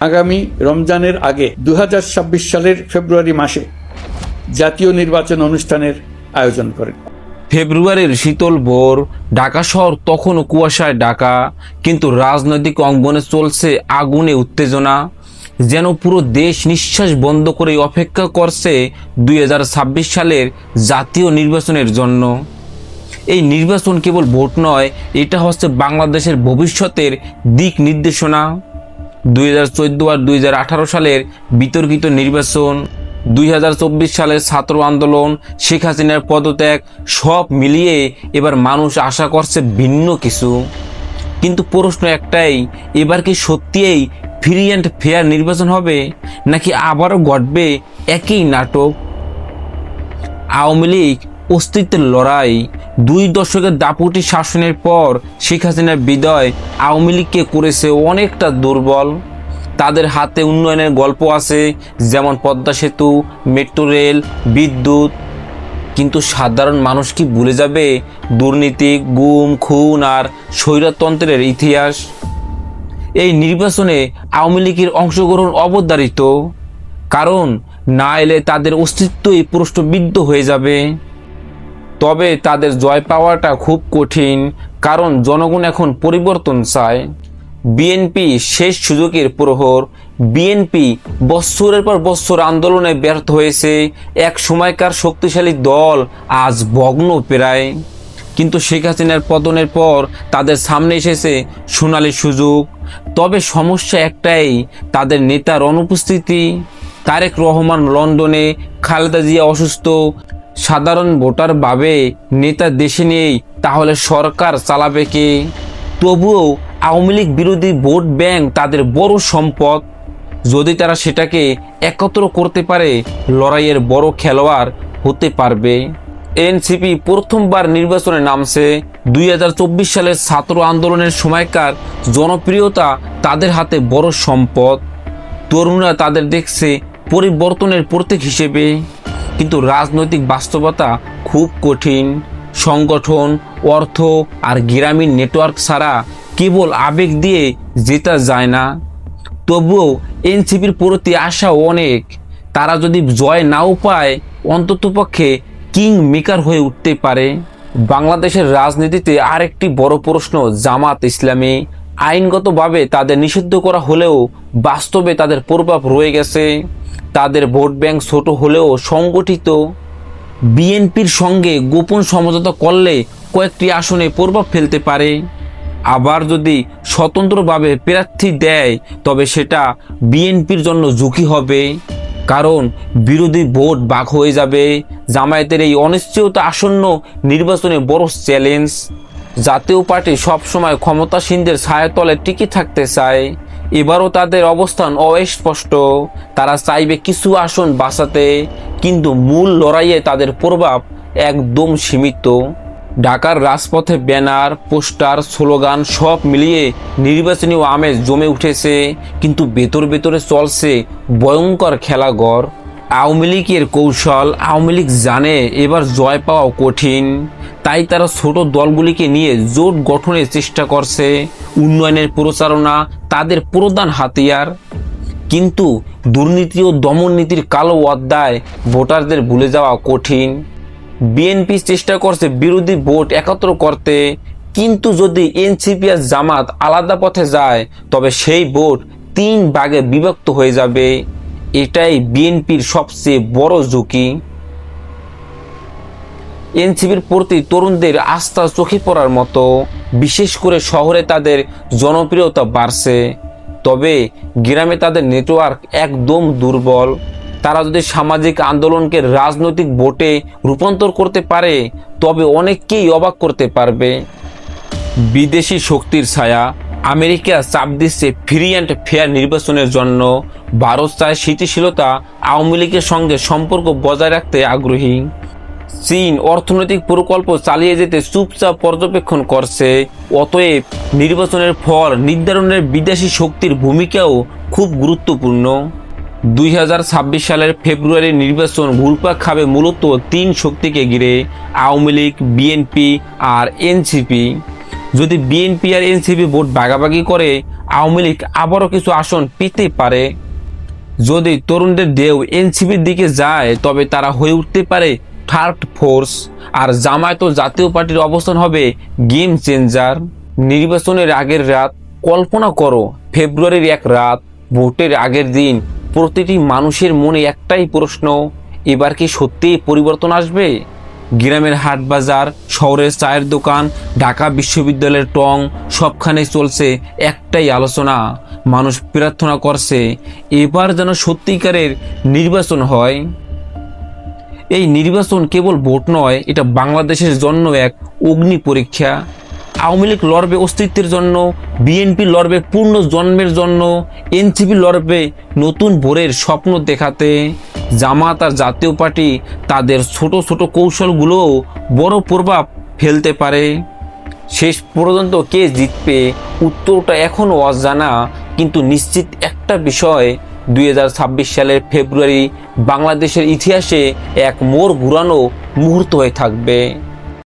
আগামী রমজানের আগে দুই হাজার ছাব্বিশ সালের ফেব্রুয়ারি মাসে জাতীয় নির্বাচন অনুষ্ঠানের আয়োজন করেন। ফেব্রুয়ারির শীতল ভোর, ঢাকা শহর তখনও কুয়াশায় ঢাকা, কিন্তু রাজনৈতিক অঙ্গনে চলছে আগুনে উত্তেজনা। যেন পুরো দেশ নিঃশ্বাস বন্ধ করে অপেক্ষা করছে দুই হাজার ছাব্বিশ সালের জাতীয় নির্বাচনের জন্য। এই নির্বাচন কেবল ভোট নয়, এটা হচ্ছে বাংলাদেশের ভবিষ্যতের দিক নির্দেশনা। দুই হাজার চোদ্দ আর দুই হাজার আঠারো সালের বিতর্কিত নির্বাচন, দুই হাজার চব্বিশ সালের ছাত্র আন্দোলন, শেখ হাসিনার পদত্যাগ, সব মিলিয়ে এবার মানুষ আশা করছে ভিন্ন কিছু। কিন্তু প্রশ্ন একটাই, এবার কি সত্যিই ফ্রি অ্যান্ড ফেয়ার নির্বাচন হবে, নাকি আবারও ঘটবে একই নাটক? আওয়ামী লীগ অস্তিত্বের লড়াই। দুই দশকের দাপুটি শাসনের পর শেখ হাসিনার বিদয় আওয়ামী লীগকে করেছে অনেকটা দুর্বল। তাদের হাতে উন্নয়নের গল্প আছে, যেমন পদ্মা সেতু, মেট্রো রেল, বিদ্যুৎ। কিন্তু সাধারণ মানুষ কি ভুলে যাবে দুর্নীতি, গুম, খুন আর স্বৈরতন্ত্রের ইতিহাস? এই নির্বাচনে আওয়ামী লীগের অংশগ্রহণ অবধারিত। কারণ না এলে তাদের অস্তিত্বই প্রশ্নবিদ্ধ হয়ে যাবে। তবে তাদের জয় পাওয়াটা খুব কঠিন, কারণ জনগণ এখন পরিবর্তন চায়। বিএনপি শেষ সুযোগের প্রহর, বিএনপি বৎসরের পর বৎসর আন্দোলনে ব্যর্থ হয়েছে, এক সময়কার শক্তিশালী দল আজ ভগ্ন প্রায়। কিন্তু শেখ হাসিনার পতনের পর তাদের সামনে এসেছে সোনালি সুযোগ। তবে সমস্যা একটাই, তাদের নেতার অনুপস্থিতি। তারেক রহমান লন্ডনে, খালেদা জিয়া অসুস্থ সাধারণ ভোটার ভাবে নেতা দেশে নেই, তাহলে সরকার চালাবে কে? তবুও আওয়ামী লীগ বিরোধী ভোট ব্যাংক তাদের বড় সম্পদ। যদি তারা সেটাকে একত্র করতে পারে, লড়াইয়ের বড় খেলোয়াড় হতে পারবে। এনসিপি প্রথমবার নির্বাচনে নামছে। দুই হাজার চব্বিশ সালের ছাত্র আন্দোলনের সময়কার জনপ্রিয়তা তাদের হাতে বড় সম্পদ। তরুণরা তাদের দেখছে পরিবর্তনের প্রতীক হিসেবে। কিন্তু রাজনৈতিক বাস্তবতা খুব কঠিন, সংগঠন, অর্থ আর গ্রামীণ নেটওয়ার্ক ছাড়া কেবল আবেগ দিয়ে জেতা যায় না। তবুও এনসিপির প্রতি আশা অনেক। তারা যদি জয় নাও পায় অন্ততপক্ষে কিং মেকার হয়ে উঠতে পারে। বাংলাদেশের রাজনীতিতে আরেকটি বড় প্রশ্ন জামাত ইসলামী। আইনগতভাবে তাদের নিষিদ্ধ করা হলেও বাস্তবে তাদের প্রভাব রয়ে গেছে। তাদের ভোট ব্যাংক ছোট হলেও সংগঠিত বিএনপির সঙ্গে গোপন সমঝোতা করলে কয়েকটি আসনে প্রভাব ফেলতে পারে। আবার যদি স্বতন্ত্রভাবে প্রার্থী দেয়, তবে সেটা বিএনপির জন্য ঝুঁকি হবে। কারণ বিরোধী ভোট বাক হয়ে যাবে। জামায়াতের এই অনিশ্চয়তা আসন্ন নির্বাচনে বড় চ্যালেঞ্জ। জাতীয় পার্টি সবসময় ক্ষমতাসীনদের ছায়াতলে টিকে থাকতে চায়। এবারও তাদের অবস্থান অস্পষ্ট। তারা চাইবে কিছু আসন বাঁচাতে, কিন্তু মূল লড়াইয়ে তাদের প্রভাব একদম সীমিত। ঢাকার রাজপথে ব্যানার, পোস্টার, স্লোগান সব মিলিয়ে নির্বাচনী আমেজ জমে উঠেছে, কিন্তু ভেতর ভেতরে চলছে ভয়ঙ্কর খেলাঘর। আওয়ামী লীগের কৌশল, আওয়ামী লীগ জানে এবার জয় পাওয়া কঠিন, তাই তারা ছোট দলগুলিকে নিয়ে জোট গঠনের চেষ্টা করছে। উন্নয়নের প্রচারণা, তাদের প্রধান হাতিয়ার। কিন্তু দুর্নীতি ও দমন নীতির কালো অধ্যায় ভোটারদের ভুলে যাওয়া কঠিন। বিএনপি চেষ্টা করছে বিরোধী ভোট একত্র করতে। কিন্তু যদি এনসিপি আর জামাত আলাদা পথে যায়, তবে সেই ভোট তিন ভাগে বিভক্ত হয়ে যাবে। এটাই বিএনপির সবচেয়ে বড় ঝুঁকি। এনসিপির প্রতি তরুণদের আস্থা চোখে পড়ার মতো। বিশেষ করে শহরে তাদের জনপ্রিয়তা বাড়ছে। তবে গ্রামে তাদের নেটওয়ার্ক একদম দুর্বল। তারা যদি সামাজিক আন্দোলনকে রাজনৈতিক ভোটে রূপান্তর করতে পারে, তবে অনেককেই অবাক করতে পারবে। বিদেশি শক্তির ছায়া, আমেরিকা চাপ দিচ্ছে ফ্রি অ্যান্ড ফেয়ার নির্বাচনের জন্য। ভারত চায় স্থিতিশীলতা, আওয়ামী লীগের সঙ্গে সম্পর্ক বজায় রাখতে আগ্রহী। চীন অর্থনৈতিক প্রকল্প চালিয়ে যেতে চুপচাপ পর্যবেক্ষণ করছে। অতএব নির্বাচনের ফল নির্ধারণের বিদেশি শক্তির ভূমিকাও খুব গুরুত্বপূর্ণ। দুই হাজার ছাব্বিশ সালের ফেব্রুয়ারি নির্বাচন ঘুরপাক খাবে মূলত তিন শক্তিকে ঘিরে, আওয়ামী লীগ, বিএনপি আর এনসিপি। যদি বিএনপি আর এনসিপি ভোট ভাগাভাগি করে, আওয়ামী লীগ আবারও কিছু আসন পেতে পারে। যদি তরুণদের ঢেউ এনসিপির দিকে যায়, তবে তারা হয়ে উঠতে পারে থার্ড ফোর্স আর জামায়াত ও জাতীয় পার্টির অবস্থান হবে গেম চেঞ্জার। নির্বাচনের আগের রাত কল্পনা করো, ফেব্রুয়ারির এক রাত, ভোটের আগের দিন, প্রতিটি মানুষের মনে একটাই প্রশ্ন, এবার কি সত্যিই পরিবর্তন আসবে? গ্রামের হাট বাজার, শহরের চায়ের দোকান, ঢাকা বিশ্ববিদ্যালয়ের টং, সবখানে চলছে একটাই আলোচনা। মানুষ প্রার্থনা করছে, এবার যেন সত্যিকারের নির্বাচন হয়। এই নির্বাচন কেবল ভোট নয়, এটা বাংলাদেশের জন্য এক অগ্নি পরীক্ষা। আওয়ামী লীগ লড়বে অস্তিত্বের জন্য, বিএনপি লড়বে পূর্ণ জন্মের জন্য, এনসিপি লড়বে নতুন ভোরের স্বপ্ন দেখাতে। জামাত আর জাতীয় পার্টি তাদের ছোট ছোট কৌশলগুলোও বড় প্রভাব ফেলতে পারে। শেষ পর্যন্ত কে জিতবে, উত্তরটা এখনও অজানা, কিন্তু নিশ্চিত একটা বিষয় দুই হাজার ছাব্বিশ সালের ফেব্রুয়ারি বাংলাদেশের ইতিহাসে এক মোড় ঘুরানো মুহূর্ত হয়ে থাকবে।